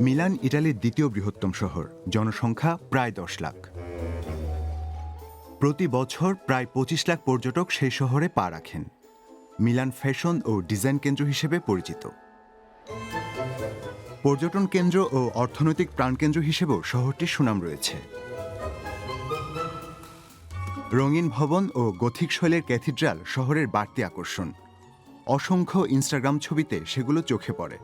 Milan, ইটালির দ্বিতীয় বৃহত্তম শহর। জনসংখ্যা প্রায় দশ লাখ। প্রতি বছর প্রায় পঁচিশ লাখ পর্যটক সেই শহরে পা রাখেন। মিলান ফ্যাশন ও ডিজাইন কেন্দ্র হিসেবে পরিচিত। পর্যটন কেন্দ্র ও অর্থনৈতিক প্রাণকেন্দ্র হিসেবেও শহরটির সুনাম রয়েছে। রঙিন ভবন ও গথিক শৈলের ক্যাথিড্রাল শহরের বাড়তি আকর্ষণ। অসংখ্য ইনস্টাগ্রাম ছবিতে সেগুলো চোখে পড়ে।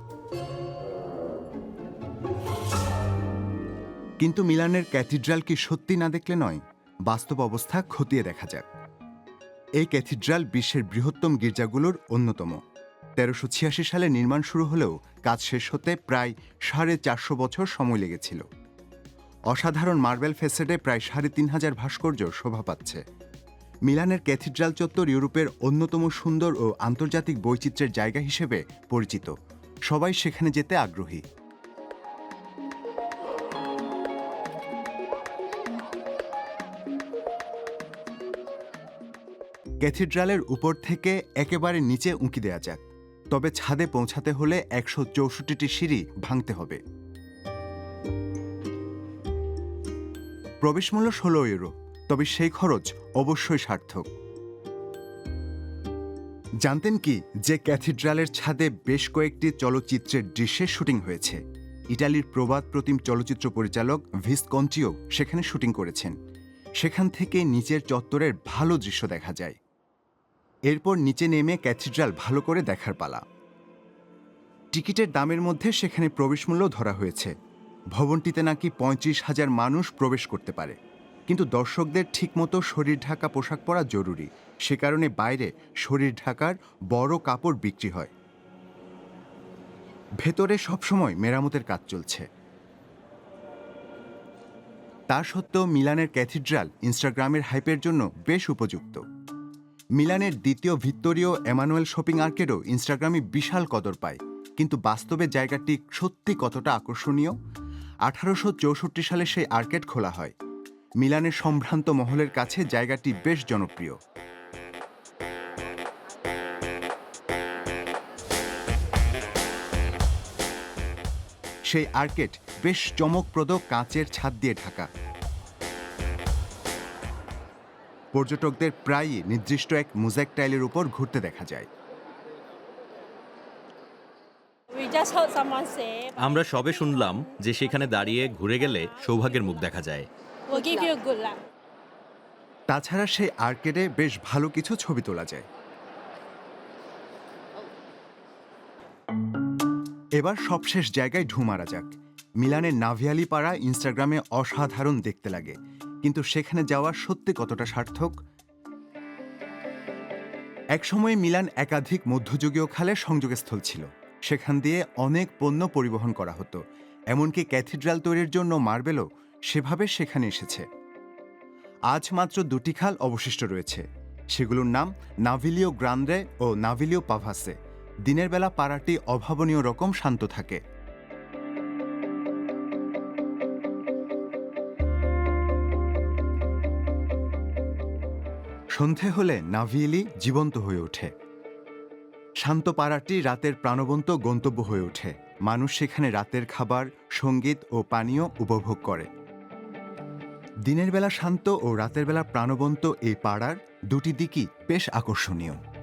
কিন্তু মিলানের ক্যাথিড্রাল কি সত্যি না দেখলে নয়? বাস্তব অবস্থা খতিয়ে দেখা যাক। এই ক্যাথিড্রাল বিশ্বের বৃহত্তম গির্জাগুলোর অন্যতম। তেরোশো ছিয়াশি সালে নির্মাণ শুরু হলেও কাজ শেষ হতে প্রায় সাড়ে চারশো বছর সময় লেগেছিল। অসাধারণ মার্বেল ফেসেডে প্রায় সাড়ে তিন হাজার ভাস্কর্য শোভা পাচ্ছে। মিলানের ক্যাথিড্রাল চত্বর ইউরোপের অন্যতম সুন্দর ও আন্তর্জাতিক বৈচিত্র্যের জায়গা হিসেবে পরিচিত। সবাই সেখানে যেতে আগ্রহী। ক্যাথিড্রালের উপর থেকে একেবারে নিচে উঁকি দেয়া যাক, তবে ছাদে পৌঁছাতে হলে একশো চৌষট্টিটি সিঁড়ি ভাঙতে হবে। প্রবেশ মূল্য ষোলো ইউরো, তবে সেই খরচ অবশ্যই সার্থক। জানতেন কি যে ক্যাথিড্রালের ছাদে বেশ কয়েকটি চলচ্চিত্রের দৃশ্যের শুটিং হয়েছে। ইটালির প্রবাদ প্রতিম চলচ্চিত্র পরিচালক ভিস কন্টিও সেখানে শুটিং করেছেন। সেখান থেকে নিচের চত্বরের ভালো দৃশ্য দেখা যায়। এরপর নিচে নেমে ক্যাথিড্রাল ভালো করে দেখার পালা। টিকিটের দামের মধ্যে সেখানে প্রবেশমূল্য ধরা হয়েছে। ভবনটিতে নাকি পঁয়ত্রিশ হাজার মানুষ প্রবেশ করতে পারে। কিন্তু দর্শকদের ঠিকমতো শরীর ঢাকা পোশাক পরা জরুরি। সে কারণে বাইরে শরীর ঢাকার বড় কাপড় বিক্রি হয়। ভেতরে সবসময় মেরামতের কাজ চলছে। তা সত্ত্বেও মিলানের ক্যাথিড্রাল ইনস্টাগ্রামের হাইপের জন্য বেশ উপযুক্ত। মিলানের দ্বিতীয় ভিত্তরীয় এমানুয়েল শপিং আর্কেডও ইনস্টাগ্রামে বিশাল কদর পায়। কিন্তু বাস্তবে জায়গাটি সত্যি কতটা আকর্ষণীয়? আঠারোশো চৌষট্টি সালে সেই আর্কেড খোলা হয়। মিলানের সম্ভ্রান্ত মহলের কাছে জায়গাটি বেশ জনপ্রিয়। সেই আর্কেড বেশ চমকপ্রদ কাঁচের ছাদ দিয়ে ঢাকা। পর্যটকদের প্রায়ই নির্দিষ্ট এক মোজাইক টাইলের উপর ঘুরতে দেখা যায়। আমরা সবে শুনলাম যে সেখানে দাঁড়িয়ে ঘুরে গেলে সৌভাগ্যের মুখ দেখা যায়. তাছাড়া সেই আর্কেডে বেশ ভালো কিছু ছবি তোলা যায়। এবার সবশেষ জায়গায় ঢু মারা যাক। মিলানের নাভিয়ালি পাড়া ইনস্টাগ্রামে অসাধারণ দেখতে লাগে। কিন্তু সেখানে যাওয়া সত্যি কতটা সার্থক? একসময় মিলান একাধিক মধ্যযুগীয় খালের সংযোগস্থল ছিল। সেখান দিয়ে অনেক পণ্য পরিবহন করা হতো। এমনকি ক্যাথিড্রাল তৈরির জন্য মার্বেলও সেভাবে সেখানে এসেছে। আজ মাত্র দুটি খাল অবশিষ্ট রয়েছে। সেগুলোর নাম নাভিলিও গ্রান্ডে ও নাভিলিও পাভাসে। দিনের বেলা পাড়াটি অভাবনীয় রকম শান্ত থাকে। সন্ধে হলে নাভিয়েলি জীবন্ত হয়ে ওঠে। শান্ত পাড়াটি রাতের প্রাণবন্ত গন্তব্য হয়ে ওঠে। মানুষ সেখানে রাতের খাবার, সংগীত ও পানীয় উপভোগ করে। দিনের বেলা শান্ত ও রাতের বেলা প্রাণবন্ত এই পাড়ার দুটি দিকই বেশ আকর্ষণীয়।